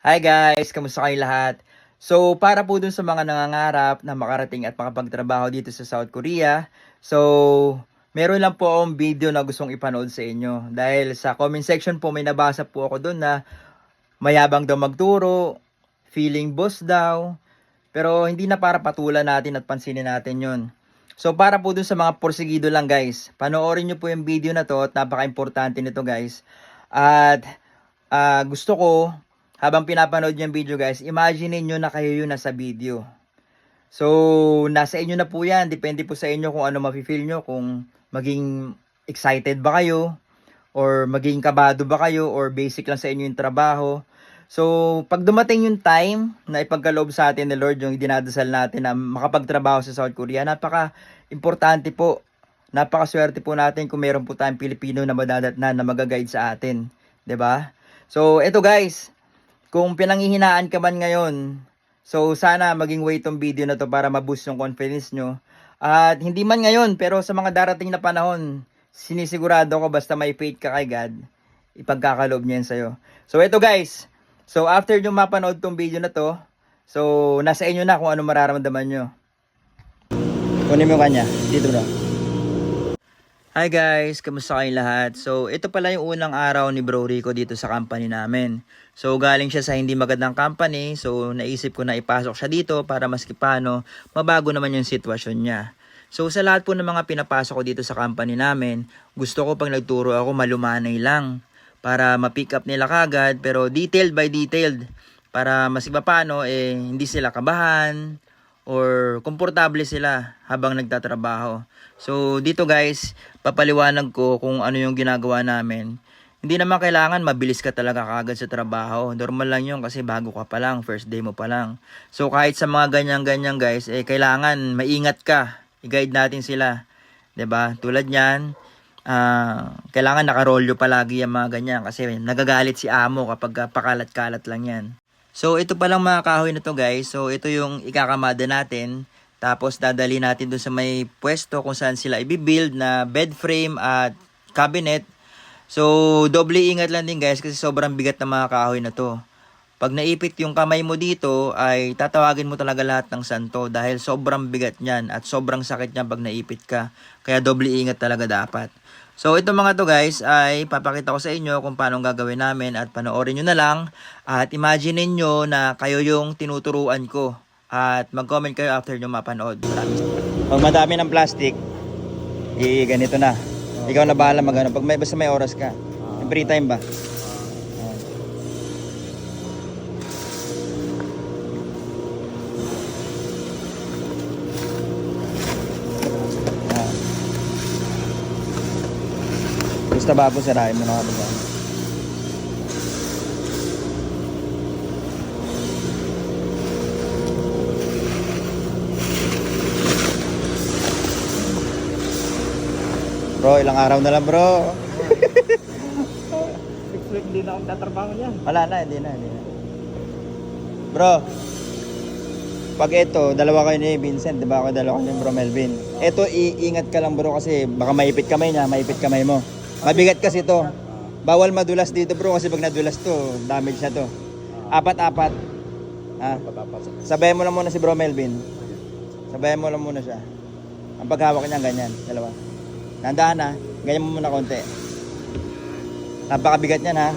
Hi guys, kamusta kayo lahat? So, para po dun sa mga nangangarap na makarating at makapagtrabaho dito sa South Korea, so, meron lang po akong video na gustong ipanood sa inyo. Dahil sa comment section po, may nabasa po ako dun na mayabang daw magturo, feeling boss daw, pero hindi na para patulan natin at pansinin natin yon. So, para po dun sa mga porsigido lang guys, panoorin nyo po yung video na to at napaka-importante nito guys. At ah, gusto ko, habang pinapanood yung video guys, imagine niyo na kayo yun nasa video. So, nasa inyo na po yan. Depende po sa inyo kung ano mafe-feel nyo. Kung maging excited ba kayo, or maging kabado ba kayo, or basic lang sa inyo yung trabaho. So, pag dumating yung time na ipagkaloob sa atin ni Lord, yung dinadasal natin na makapagtrabaho sa South Korea, napaka-importante po. Napakaswerte po natin kung meron po tayong Pilipino na madadatnan na magaguide sa atin. ba? So, eto guys, kung pinanghihinaan ka man ngayon, so sana maging way tong video na to para ma-boost yung confidence nyo. At hindi man ngayon, pero sa mga darating na panahon, sinisigurado ko basta may faith ka kay God, ipagkakaloob niya yan sa'yo. So ito guys, so after nyo mapanood tong video na to, so nasa inyo na kung ano mararamdaman nyo. Kunin mo kanya, dito bro. Hi guys, kamusta kayong lahat? So, ito pala yung unang araw ni Bro Rico dito sa company namin. So, galing siya sa hindi magandang company, so naisip ko na ipasok siya dito para maski paano, mabago naman yung sitwasyon niya. So, sa lahat po ng mga pinapasok ko dito sa company namin, gusto ko pag nagturo ako malumanay lang para ma-pick up nila kagad, pero detailed by detailed para mas iba paano, eh, hindi sila kabahan, or komportable sila habang nagtatrabaho. So dito guys, papaliwanag ko kung ano yung ginagawa namin. Hindi naman kailangan mabilis ka talaga kagad sa trabaho. Normal lang yun kasi bago ka pa lang, first day mo pa lang. So kahit sa mga ganyan-ganyan guys, eh kailangan maingat ka. I-guide natin sila. 'Di ba? Tulad niyan, ah, kailangan nakarolyo palagi yung mga ganyan kasi nagagalit si amo kapag pakalat-kalat lang yan. So, ito palang mga kahoy na to guys. So, ito yung ikakamada natin. Tapos, dadali natin dun sa may pwesto kung saan sila ibibuild na bed frame at cabinet. So, doble ingat lang din guys kasi sobrang bigat ng mga kahoy na to. Pag naipit yung kamay mo dito, ay tatawagin mo talaga lahat ng santo dahil sobrang bigat niyan at sobrang sakit niyan pag naipit ka. Kaya doble ingat talaga dapat. So, ito mga to guys ay papakita ko sa inyo kung paano gagawin namin at panoorin nyo na lang. At imagine nyo na kayo yung tinuturuan ko. At mag-comment kayo after nyo mapanood. Pag madami ng plastic, i ganito na. Ikaw na bahala mag Pag may, basta may oras ka. Free time ba? Basta babo sirahin mo na kapag Bro, ilang araw na lang bro. Next week din ako tatrabaho niyan. Wala na, hindi na, hindi na. Bro, pag ito, dalawa kayo ni Vincent, di ba ako dalawa kayo ni Bro Melvin. Ito, iingat ka lang bro kasi baka maipit kamay niya, maipit kamay mo. Mabigat kasi to. Bawal madulas dito bro kasi pag nadulas to, damage na to. Apat-apat. Ha? Sabayan mo lang muna si Bro Melvin. Sabayan mo lang muna siya. Ang paghawak niya ganyan, dalawa. Nandahan na, ganyan mo muna konti. Napakabigat niyan ha.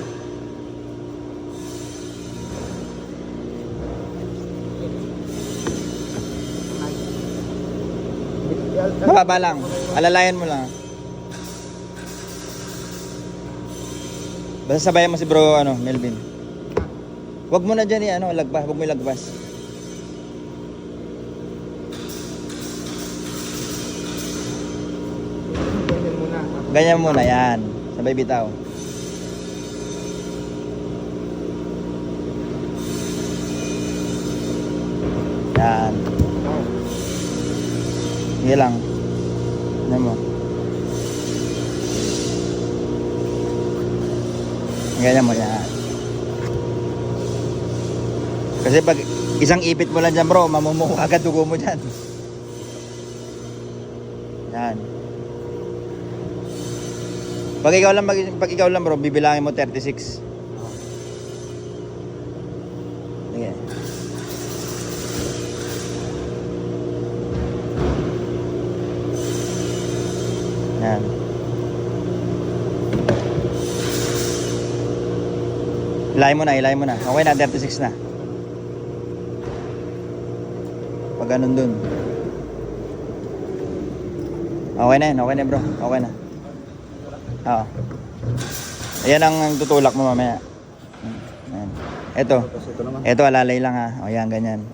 Mababa lang. Alalayan mo lang. Basta sabayan mo si bro, ano, Melvin. Huwag mo na dyan, eh, ano, lagpas. Huwag mo ilagpas. Ganyan muna. Ganyan muna, yan. Sabay bitaw. Yan. Sige lang. Ganyan mo yan. Kasi pag isang ipit mo lang dyan bro, mamumuko agad dugo mo dyan. Yan. Pag ikaw lang pag ikaw lang bro, bibilangin mo 36. Ilay mo na, ilay mo na. Okay na, 36 na. Pag ganun dun. Okay na yan, okay na bro. Okay na. Oo. Ayan ang tutulak mo mamaya. Ayan. Ito. Ito alalay lang ha. O yan, ganyan.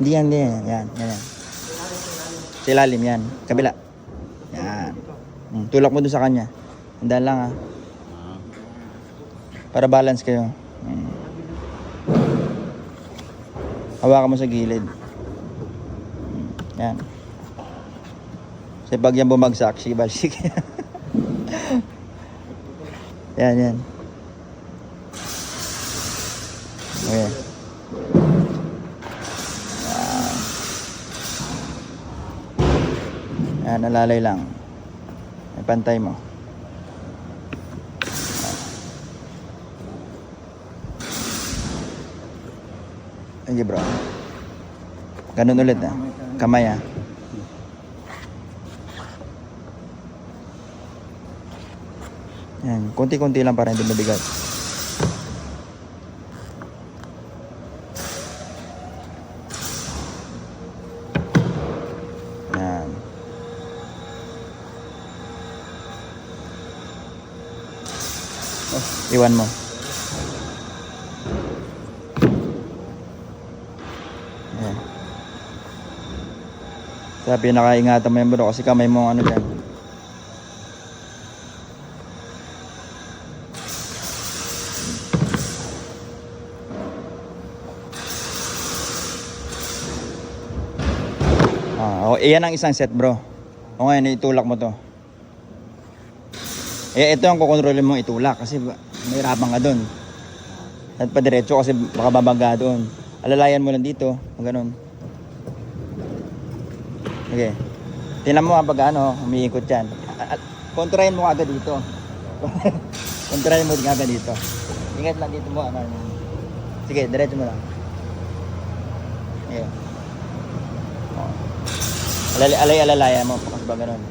Hindi yan, hindi yan. Yan, yan. Sa ilalim yan. Kabila. Yan. Mm, tulak mo dun sa kanya. Andan lang ha. Para balance kayo. Mm. Hawakan mo sa gilid. Yan. Kasi pag yan bumagsak, sibal-sik. yan, yan. Okay. Yan, nalalay lang. Ay, pantay mo. Sige bro. Ganun ulit ah. Kamay ah. Yan, konti-konti lang para hindi mabigat. Yan. Iwan mo. Sa pinakaingatan mo yan bro kasi kamay mo ano dyan. Ah, oh, iyan ang isang set bro. O ngayon, itulak mo to. Eh, ito ang kukontrolin mong itulak kasi mahirapan ka doon. At pa diretso kasi baka babangga doon. Alalayan mo lang dito, ganun. Okay. Tingnan mo kapag ano, umiikot yan. Kontrahin mo agad dito. Kontrahin mo agad dito. Ingat lang dito mo. Ano, sige, diretso mo lang. Okay. Oh. Alay, alay alalaya mo kasi ba ganun.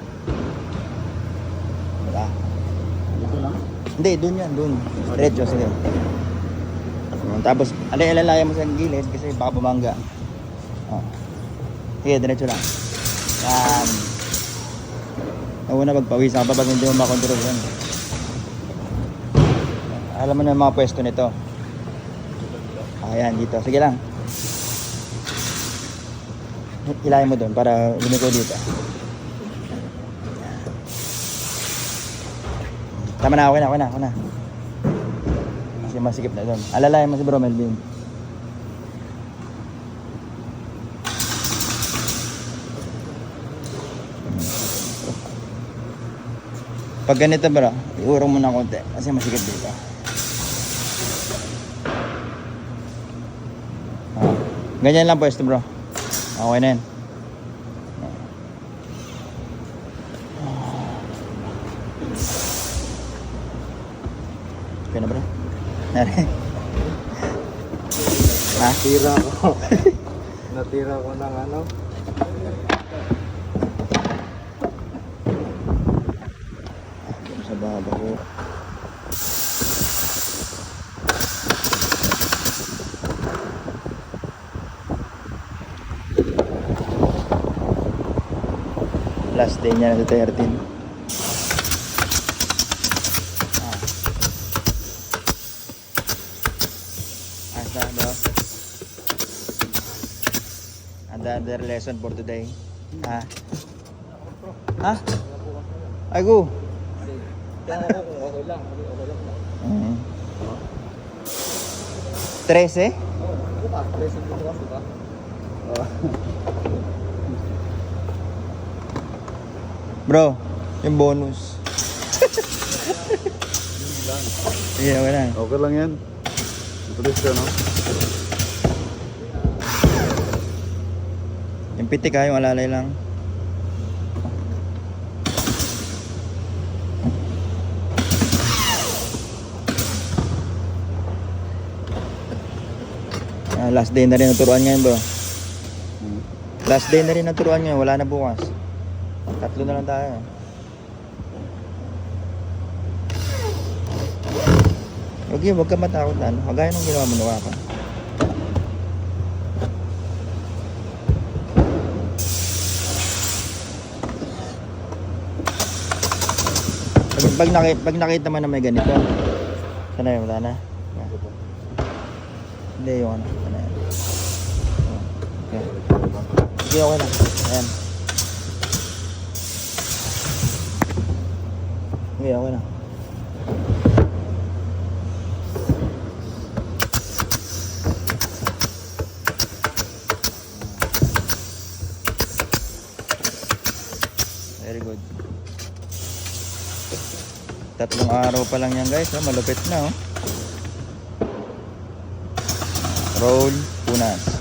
Diba? Dito lang. Hindi, dun yan, dun. Diretso, sige. Tapos, alay alalaya mo sa gilid kasi baka bumangga. Oh. Sige, diretso lang. Yan. Nauna magpawisan ka pa pag hindi mo makontrol yan. Alam mo na yung mga pwesto nito. Ayan, dito. Sige lang. Hilahin mo doon para lumiko dito. Tama na, okay na, okay na, okay na. Kasi masikip na doon. Alalayan mo si Bro Melvin. Pag ganito bro, iurong mo na konti kasi masikip dito. Ah, ganyan lang pwesto bro. Okay na yan. Okay na bro? ha? Natira ko. Natira ko ng ano. Sa baba ko. Last day niya na sa 13. Ah. Asa bro? Another lesson for today. Ha? Ha? Ay go. Okay lang. Okay lang. Mm. 13? Oo. Pa. Present dito kasi ba? Bro, yung bonus. Sige, okay lang. Okay lang yan. Tulis ka no? Yung pitik ha, yung alalay lang. Ah, last day na rin naturuan ngayon bro. Last day na rin naturuan ngayon, wala na bukas. Tatlo na lang tayo. Wag yun, wag ka matakot na ano. Nung ginawa mo nawa ka. Pag, pag, nakita, pag nakita mo na may ganito, sana yun, wala na. Yan. Hindi, yung ano, sana yan. Okay. Sige, okay lang. Ayan. Sige, okay lang. Very good. Tatlong araw pa lang yan guys, oh. malupit na oh. Roll, punas.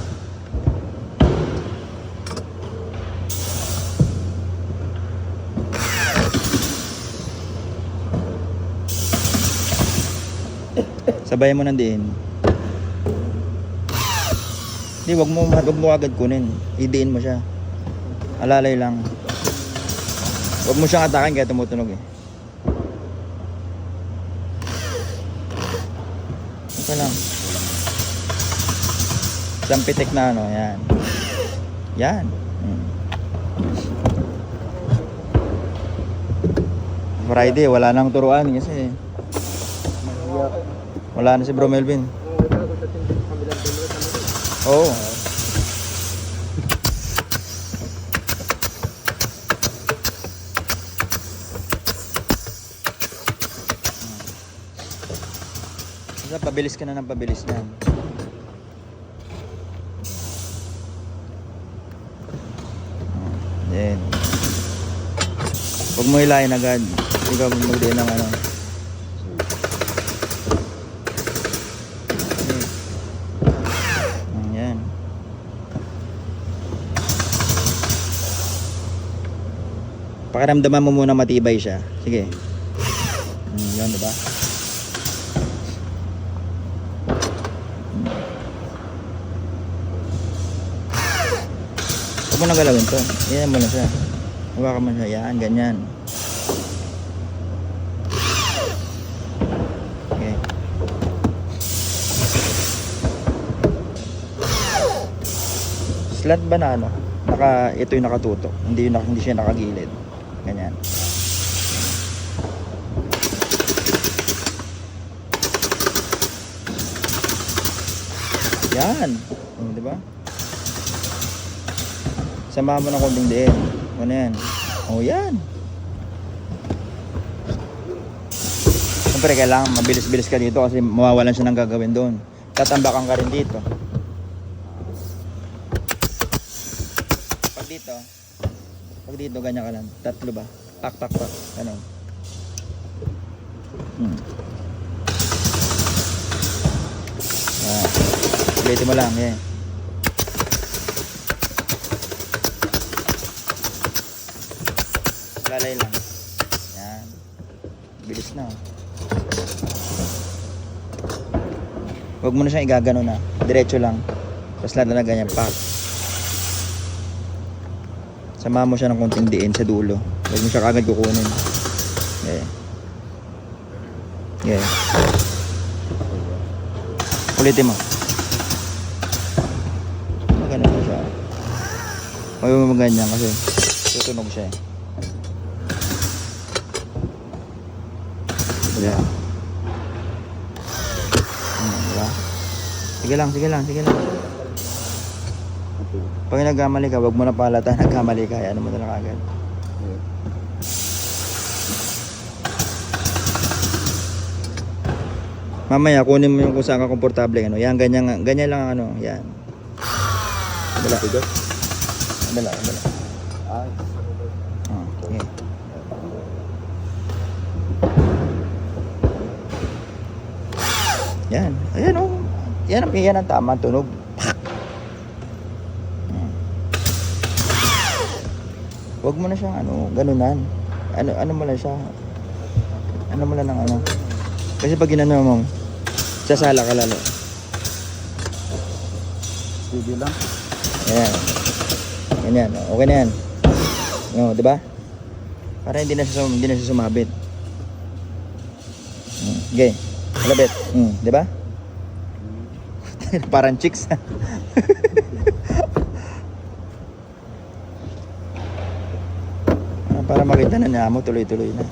Sabay mo nang diin. Hindi, wag mo, wag mo agad kunin. Idiin mo siya. Alalay lang. Huwag mo siyang atakin kaya tumutunog eh. Ito lang. Isang pitik na ano, yan. Yan. Hmm. Friday, wala nang turuan kasi Mahiya. Wala na si Bro Melvin. Oo, wala ko sa tindi. Kabilang dulo sa mga. Oo. Basta pabilis ka na ng pabilis niyan. Then, huwag mo hilahin agad. Ikaw magdiin ng ano. Pakiramdaman mo muna matibay siya. Sige. Mm, yan, diba? Huwag mo na galawin to. Yan mo na siya. Hawakan mo siya. Yan, ganyan. Okay. Slant ba na ano? Naka, ito yung nakatutok. Hindi, yung, hindi siya nakagilid. Ganyan. Yan. Oh, di ba? Samahan mo ng konting diin. Ano yan? Oh, yan. Siyempre, kailangan mabilis-bilis ka dito kasi mawawalan siya ng gagawin doon. Tatambakan ka rin dito. Pag dito, pag dito, ganyan ka lang. Tatlo ba? Pak, pak, pak. Ganon. Hmm. Ah. Ulitin mo lang, yan. Lalay lang. Yan. Bilis na. oh. Huwag mo na siyang igagano na. Diretso lang. Tapos lalo na ganyan. Pak. Sama mo siya ng konting diin sa dulo. Huwag mo siya kagad kukunin. Okay. Okay. Ulitin mo. Magano mo siya. Huwag mo ganyan kasi tutunog siya. Yeah. Hmm? Sige lang, sige lang, sige lang. Pag nagkamali ka, wag mo na palata nagkamali ka. Ano mo na lang agad. Mamaya, kunin mo yung kung saan ka komportable. Ano. Yan, ganyan, ganyan lang ang ano. Yan. Dala. Dala, dala. Ay. Okay. Yan. Ayan oh. Yan ang, yan ang tama tunog. Huwag mo na siyang ano, ganunan. Ano, ano mo lang siya. Ano mo lang ng ano. Kasi pag ginano mo, sasala ka lalo. Video lang. Ayan. Ganyan. Okay na yan. No, di ba? Para hindi na siya, sum- hindi na siya sumabit. Hmm, Okay. Malapit. Mm, di ba? Parang chicks. Ah, Para makita na niya mo, tuloy-tuloy na.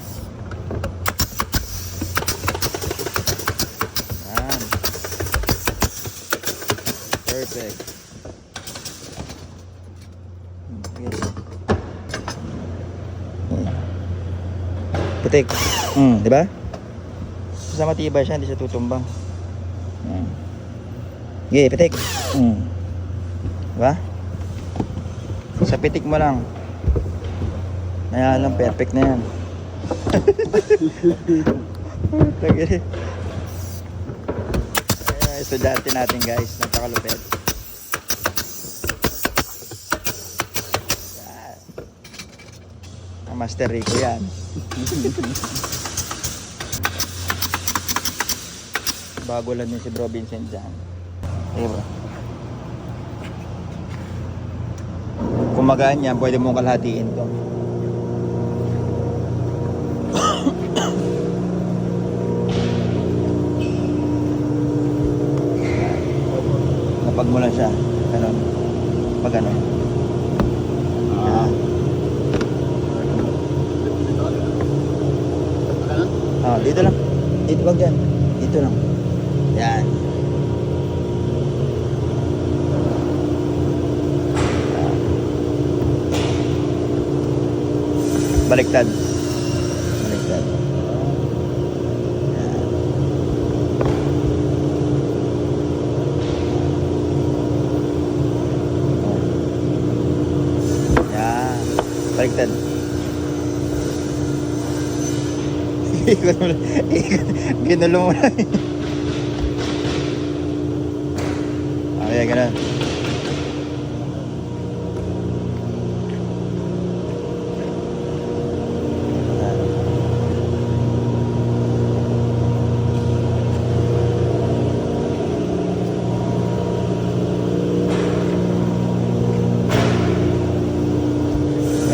Yan. Perfect. Okay. Hmm. Putik. Hmm, di ba? Sa matibay siya, hindi siya tutumbang. Hmm. Okay, pitik. Hmm. Diba? Sa pitik mo lang. Kaya lang, perfect na yan. Tagay. Ay, estudyante natin guys, napakalupit. Yan. Ang Master Rico yan. Bago lang din si Bro Vincent dyan. Okay bro. Kung magaan yan, pwede mong kalhatiin to. Mo lang siya. Ganun. Pag ganun. Yan. Ah, dito lang. Dito wag dyan. Dito lang. Yan. Baliktad. Baliktad. Yan. Yan. Baliktad. Ikot mo lang. Ikot. Ginulo mo lang. Okay, ganun.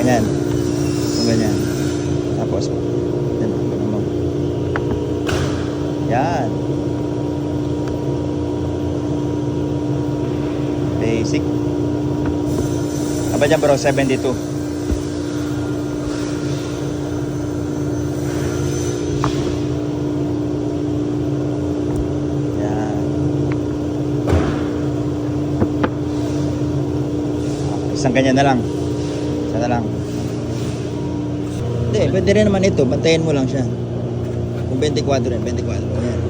Ganyan. Kung ganyan. Tapos, yan, ganun mo. Yan. Basic. Apa dyan bro? 72. Yan. Isang ganyan na lang. Isa na lang. Hindi, pwede rin naman ito. Bantayan mo lang siya. Kung 24 rin, 24. Ayan.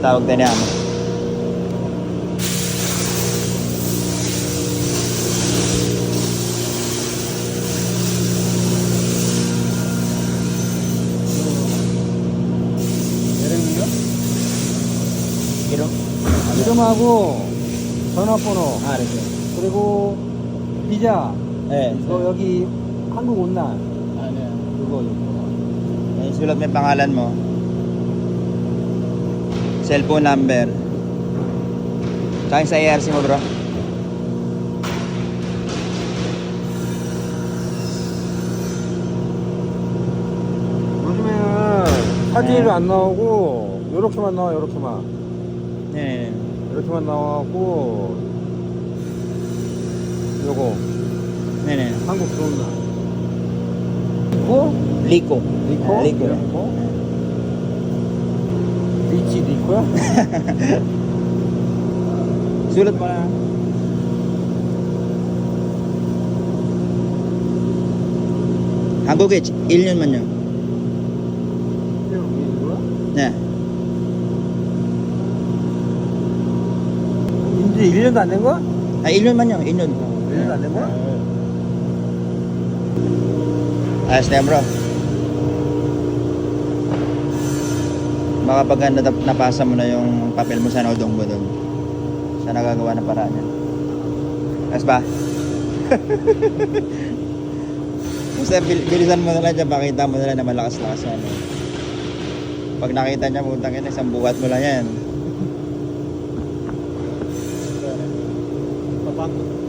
Ang tawag tayo niya. 이름하고 전화번호 Ah, rin. 그리고 비자 Eh, 너 여기 한국 온 날. 그거 Ay, sulat mo yung pangalan mo. Cellphone number. Tsaka sa ARC mo bro. 요즘에는 사진이 네. 안 나오고 요렇게만 나와 요렇게만 Eh, 이렇게만 나와갖고 요거 ne. 한국 들어온 날 이거 Liko. 리코? Ah. 리코? 비치 리코 야? Sulat mo na. 한국에 1년만요. 이거 네. 이제 1년도 안 된 거야? 아, 1년만요. 1년. 1년도 안 된 거야? Ayos na yan, bro. Baka pag na- napasa mo na yung papel mo sa naudong mo doon. Siya nagagawa ng paraan yan. Ayos ba? Basta bil- bilisan mo na lang dyan, pakita mo na lang na malakas-lakas yan. eh. Pag nakita niya, putang ina, isang buhat mo lang yan.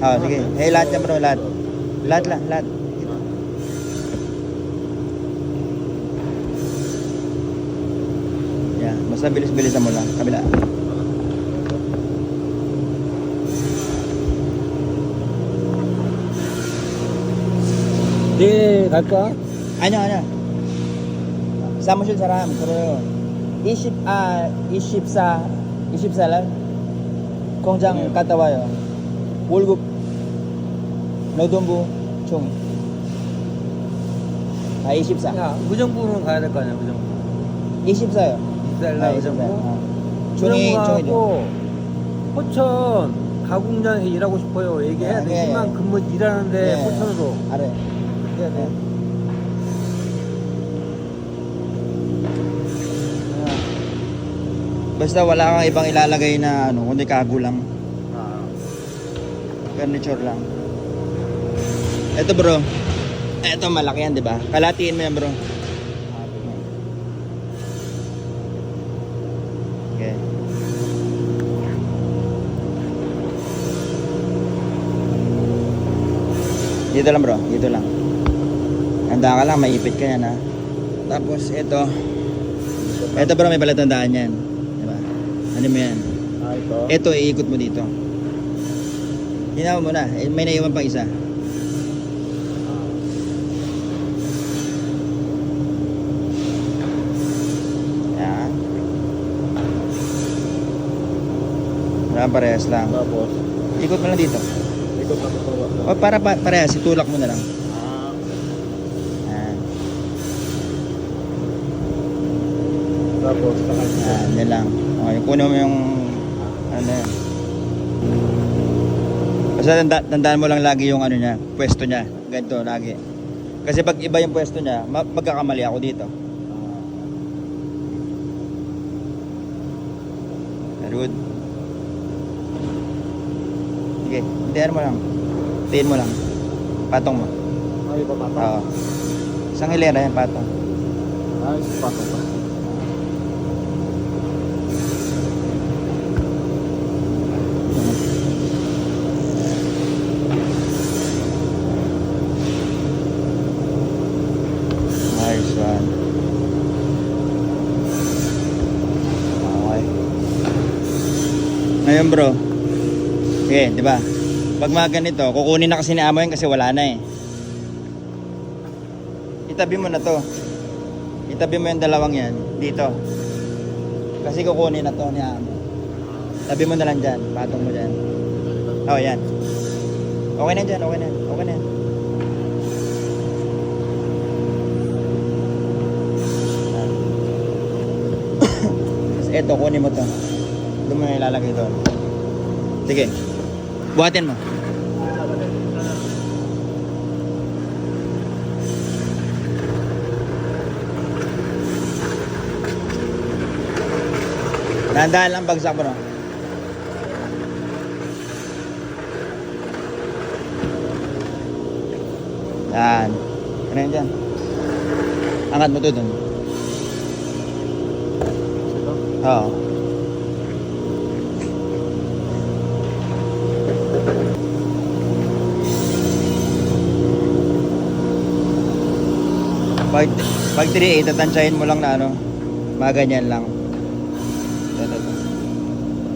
Ah, sige. Eh, lahat yan bro, lahat. Lahat lang, lahat. Basta bilis-bilisan mo lang. Kabila. 네 갈까? 아니요, 아니요. 사무실 사람, 그래요. 20, 아, 24, 24날 공장 갔다 와요. 월급, 노동부 총. 아, 24. 야 무정부는 가야 될 거 아니야 무정부 24요. 이달 아, 날 24. 무정부 어. 종이, 종이죠. 무정부하고 포천 가공장에서 일하고 싶어요 얘기해야 아, 네. 되지만 근무 일하는데 네. 포천으로 알아요. 네, 네. Basta wala kang ibang ilalagay na ano, kundi kago lang. 아, Furniture lang. Ito bro. Ito malaki yan, di ba? Kalatiin mo yan bro. Dito lang bro, dito lang. Handa ka lang, maipit ka yan ha. Tapos ito. Ito bro, may palatandaan yan. Diba? Ano mo yan? Ah, ito? Ito, iikot mo dito. Hinawa mo na. Eh, may naiwan pang isa. Yan. Yan, parehas lang. Tapos? Ikot mo lang dito. Ikot mo. O para pa, parehas, itulak mo na lang. 아, Yan. tapos saka Yan, yan lang. Okay, kunin mo yung ano yan. Basta tanda, tandaan mo lang lagi yung ano niya, pwesto niya. Ganito lagi. Kasi pag iba yung pwesto niya, ma- magkakamali ako dito. Good. Sige, hintayin mo lang. Tingin mo lang. Patong mo. Ay, pa patong? Oo. Isang hilera yan, patong. Ay, patong pa. Nice one. Okay. Ngayon bro. Okay, di ba? Pag mga ganito, kukunin na kasi ni amo yan kasi wala na eh. Itabi mo na to. Itabi mo yung dalawang yan dito. Kasi kukunin na to ni amo. Tabi mo na lang dyan. Patong mo dyan. Oh, yan. Okay na dyan, okay na. Okay na. Tapos eto, kunin mo to. Doon mo yung ilalagay doon. Sige. Buhatin mo. Dahan-dahan lang bagsak mo no. Yan. Ano yun dyan? Angat mo to doon. Oo. Pag 3 tatansyahin mo lang na ano, mga ganyan lang. Ito.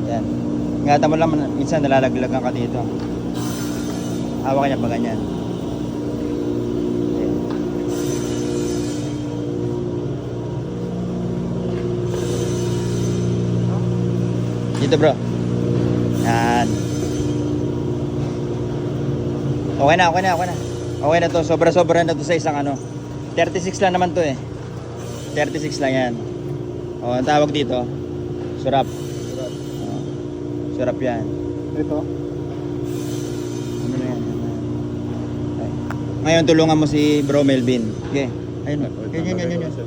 Yan. Ingatan mo lang, minsan nalalaglagan ka dito. Hawakan niya pa ganyan. Yan. Dito bro. Yan. Okay na, okay na, okay na. Okay na to. Sobra-sobra na to sa isang ano. 36 lang naman to eh. 36 lang yan. O, ang tawag dito, surap. O, surap yan. ito Ano na yan? Okay. Ngayon, tulungan mo si Bro Melvin. Okay. Ayun, yan, yan, yan. yan.